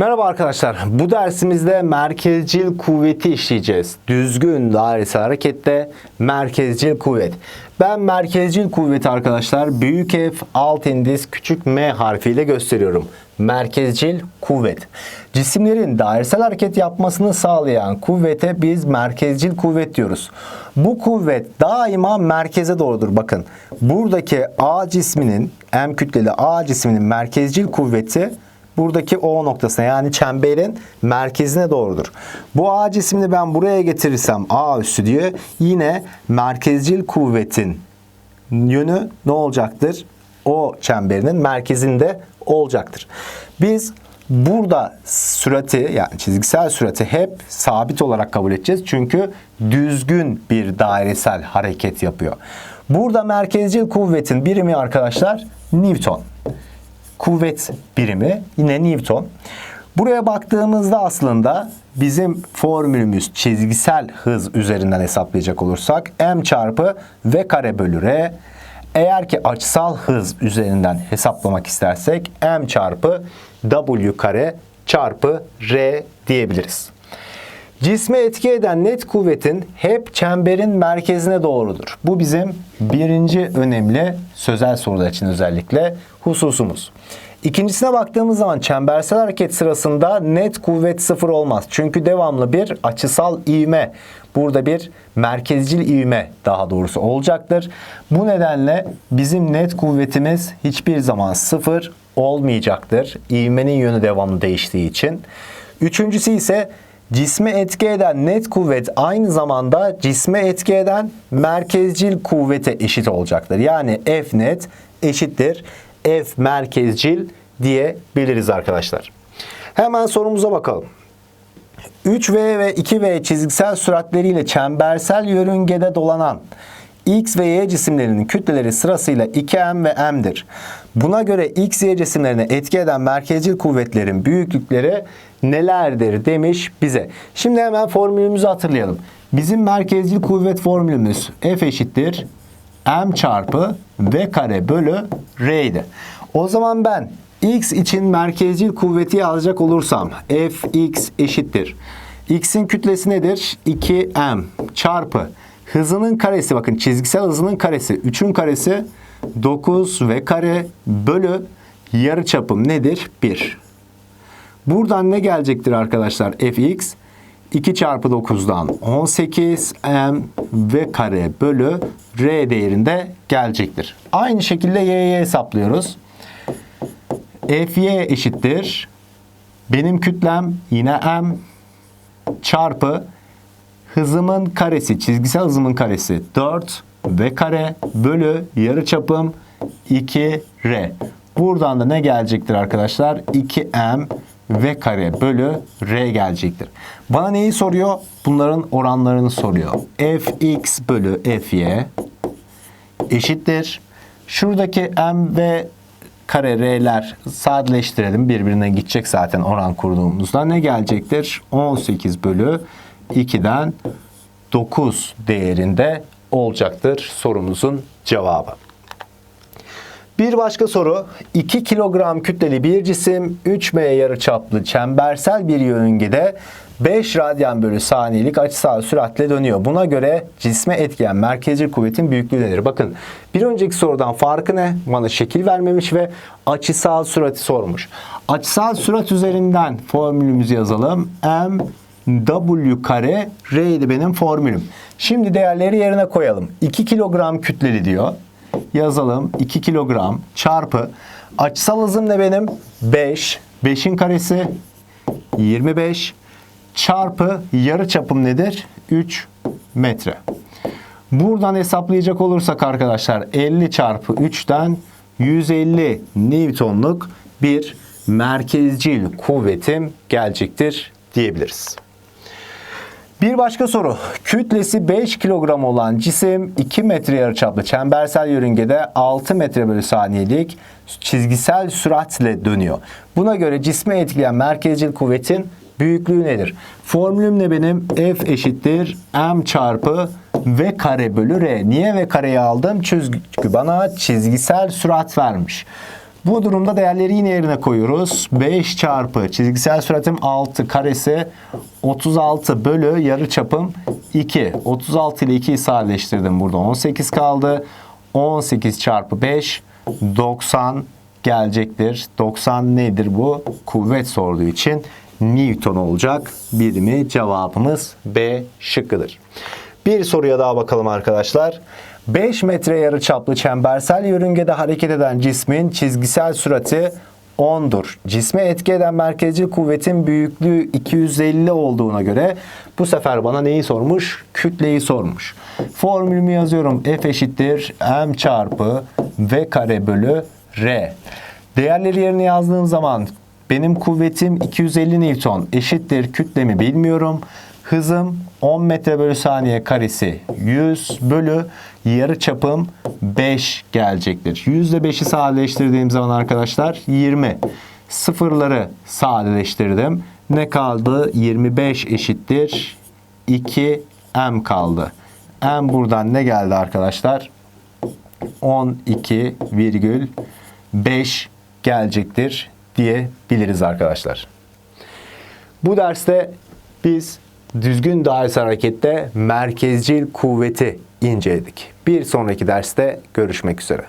Merhaba arkadaşlar. Bu dersimizde merkezcil kuvveti işleyeceğiz. Düzgün dairesel harekette merkezcil kuvvet. Ben merkezcil kuvveti arkadaşlar büyük F alt indiz küçük M harfiyle gösteriyorum. Merkezcil kuvvet. Cisimlerin dairesel hareket yapmasını sağlayan kuvvete biz merkezcil kuvvet diyoruz. Bu kuvvet daima merkeze doğrudur. Bakın buradaki A cisminin M kütleli A cisminin merkezcil kuvveti buradaki O noktasına yani çemberin merkezine doğrudur. Bu A cismini ben buraya getirirsem A üssü diye yine merkezcil kuvvetin yönü ne olacaktır? O çemberinin merkezinde olacaktır. Biz burada sürati yani çizgisel sürati hep sabit olarak kabul edeceğiz. Çünkü düzgün bir dairesel hareket yapıyor. Burada merkezcil kuvvetin birimi arkadaşlar Newton kuvvet birimi yine Newton. Buraya baktığımızda aslında bizim formülümüz çizgisel hız üzerinden hesaplayacak olursak m çarpı v kare bölü r. Eğer ki açısal hız üzerinden hesaplamak istersek m çarpı w kare çarpı r diyebiliriz. Cisme etki eden net kuvvetin hep çemberin merkezine doğrudur. Bu bizim birinci önemli sözel sorular için özellikle hususumuz. İkincisine baktığımız zaman çembersel hareket sırasında net kuvvet sıfır olmaz. Çünkü devamlı bir açısal ivme, burada bir merkezcil ivme daha doğrusu olacaktır. Bu nedenle bizim net kuvvetimiz hiçbir zaman sıfır olmayacaktır. İvmenin yönü devamlı değiştiği için. Üçüncüsü ise Cisme etki eden net kuvvet aynı zamanda cisme etki eden merkezcil kuvvete eşit olacaktır. Yani F net eşittir F merkezcil diyebiliriz arkadaşlar. Hemen sorumuza bakalım. 3V ve 2V çizgisel süratleriyle çembersel yörüngede dolanan X ve Y cisimlerinin kütleleri sırasıyla 2M ve M'dir. Buna göre X, Y cisimlerine etki eden merkezcil kuvvetlerin büyüklükleri nelerdir demiş bize. Şimdi hemen formülümüzü hatırlayalım. Bizim merkezcil kuvvet formülümüz F eşittir M çarpı V kare bölü R'ydi. O zaman ben X için merkezcil kuvveti yazacak olursam Fx eşittir. X'in kütlesi nedir? 2M çarpı hızının karesi bakın çizgisel hızının karesi 3'ün karesi 9 v kare bölü yarı çapım nedir? 1. Buradan ne gelecektir arkadaşlar? fx 2 çarpı 9'dan 18 m v kare bölü r değerinde gelecektir. Aynı şekilde y'ye hesaplıyoruz. fy eşittir. Benim kütlem yine m çarpı hızımın karesi, çizgisel hızımın karesi 4 v kare bölü yarı çapım 2r. Buradan da ne gelecektir arkadaşlar? 2m v kare bölü r gelecektir. Bana neyi soruyor? Bunların oranlarını soruyor. fx bölü fy eşittir. Şuradaki m ve kare r'ler sadeleştirelim. Birbirine gidecek zaten oran kurduğumuzda. Ne gelecektir? 18 bölü 2'den 9 değerinde olacaktır sorumuzun cevabı. Bir başka soru. 2 kilogram kütleli bir cisim 3m yarıçaplı çembersel bir yörüngede 5 radyan bölü saniyelik açısal süratle dönüyor. Buna göre cisme etkileyen merkezcil kuvvetin büyüklüğü nedir? Bakın bir önceki sorudan farkı ne? Bana şekil vermemiş ve açısal sürati sormuş. Açısal sürat üzerinden formülümüzü yazalım. M W kare R'ydi benim formülüm. Şimdi değerleri yerine koyalım. 2 kilogram kütleli diyor. Yazalım 2 kilogram çarpı açısal hızım ne benim? 5. 5'in karesi 25 çarpı yarı çapım nedir? 3 metre. Buradan hesaplayacak olursak arkadaşlar 50 çarpı 3'ten 150 Newton'luk bir merkezcil kuvvetim gelecektir diyebiliriz. Bir başka soru. Kütlesi 5 kilogram olan cisim 2 metre yarıçaplı çembersel yörüngede 6 metre bölü saniyelik çizgisel süratle dönüyor. Buna göre cisme etkileyen merkezcil kuvvetin büyüklüğü nedir? Formülüm ne benim? F eşittir m çarpı v kare bölü r. Niye v kareyi aldım? Çünkü bana çizgisel sürat vermiş. Bu durumda değerleri yine yerine koyuyoruz. 5 çarpı çizgisel süratim 6 karesi 36 bölü yarı çapım 2. 36 ile 2'yi sadeleştirdim. Burada 18 kaldı. 18 çarpı 5 90 gelecektir. 90 nedir bu? Kuvvet sorduğu için Newton olacak. Birimi cevabımız B şıkkıdır. Bir soruya daha bakalım arkadaşlar. 5 metre yarıçaplı çembersel yörüngede hareket eden cismin çizgisel sürati 10'dur. Cisme etki eden merkezci kuvvetin büyüklüğü 250 olduğuna göre bu sefer bana neyi sormuş? Kütleyi sormuş. Formülümü yazıyorum. F eşittir m çarpı v kare bölü r. Değerleri yerine yazdığım zaman benim kuvvetim 250 Newton eşittir kütlemi bilmiyorum. Hızım 10 metre bölü saniye karesi 100 bölü yarı çapım 5 gelecektir. %5'i sadeleştirdiğim zaman arkadaşlar 20. Sıfırları sadeleştirdim. Ne kaldı? 25 eşittir 2 m kaldı. m buradan ne geldi arkadaşlar? 12,5 gelecektir diyebiliriz arkadaşlar. Bu derste biz düzgün dairesel harekette merkezcil kuvveti inceledik. Bir sonraki derste görüşmek üzere.